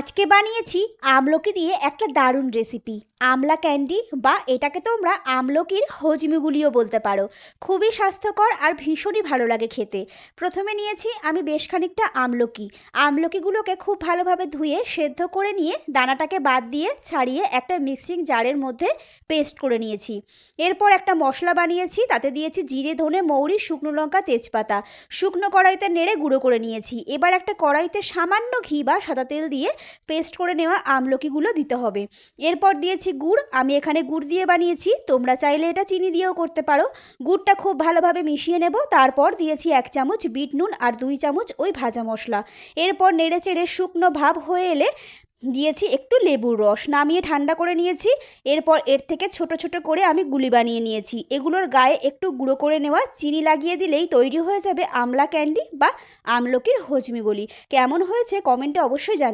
আজকে বানিয়েছি আমলকি দিয়ে একটা দারুণ রেসিপি আমলা ক্যান্ডি বা এটাকে তোমরা আমলকির হজমিগুলিও বলতে পারো। খুবই স্বাস্থ্যকর আর ভীষণই ভালো লাগে খেতে। প্রথমে নিয়েছি আমি বেশ খানিকটা আমলকি। আমলকিগুলোকে খুব ভালোভাবে ধুয়ে, সেদ্ধ করে নিয়ে দানাটাকে বাদ দিয়ে ছাড়িয়ে একটা মিক্সিং জারের মধ্যে পেস্ট করে নিয়েছি। এরপর একটা মশলা বানিয়েছি, তাতে দিয়েছি জিরে, ধনে, মৌরি, শুকনো লঙ্কা, তেজপাতা। শুকনো কড়াইতে নেড়ে গুঁড়ো করে নিয়েছি। এবার একটা কড়াইতে সামান্য ঘি বা সাদা তেল দিয়ে পেস্ট করে নেওয়া আমলকিগুলো দিতে হবে। এরপর দিয়েছি গুড়। আমি এখানে গুড় দিয়ে বানিয়েছি। তোমরা চাইলে এটা চিনি দিয়েও করতে পারো। গুড়টা খুব ভালোভাবে মিশিয়ে নেব। তারপর দিয়েছি এক চামচ বিট নুন আর দুই চামচ ওই ভাজা মশলা। এরপর নেড়ে চেড়ে শুকনো ভাব হয়ে এলে দিয়েছি একটু লেবুর রস। নামিয়ে ঠান্ডা করে নিয়েছি। এরপর এর থেকে ছোট ছোট করে আমি গুলি বানিয়ে নিয়েছি। এগুলোর গায়ে একটু গুঁড়ো করে নেওয়া। চিনি লাগিয়ে দিলেই তৈরি হয়ে যাবে আমলা ক্যান্ডি বা আমলকির হজমিগুলি কেমন হয়েছে কমেন্টে অবশ্যই জানি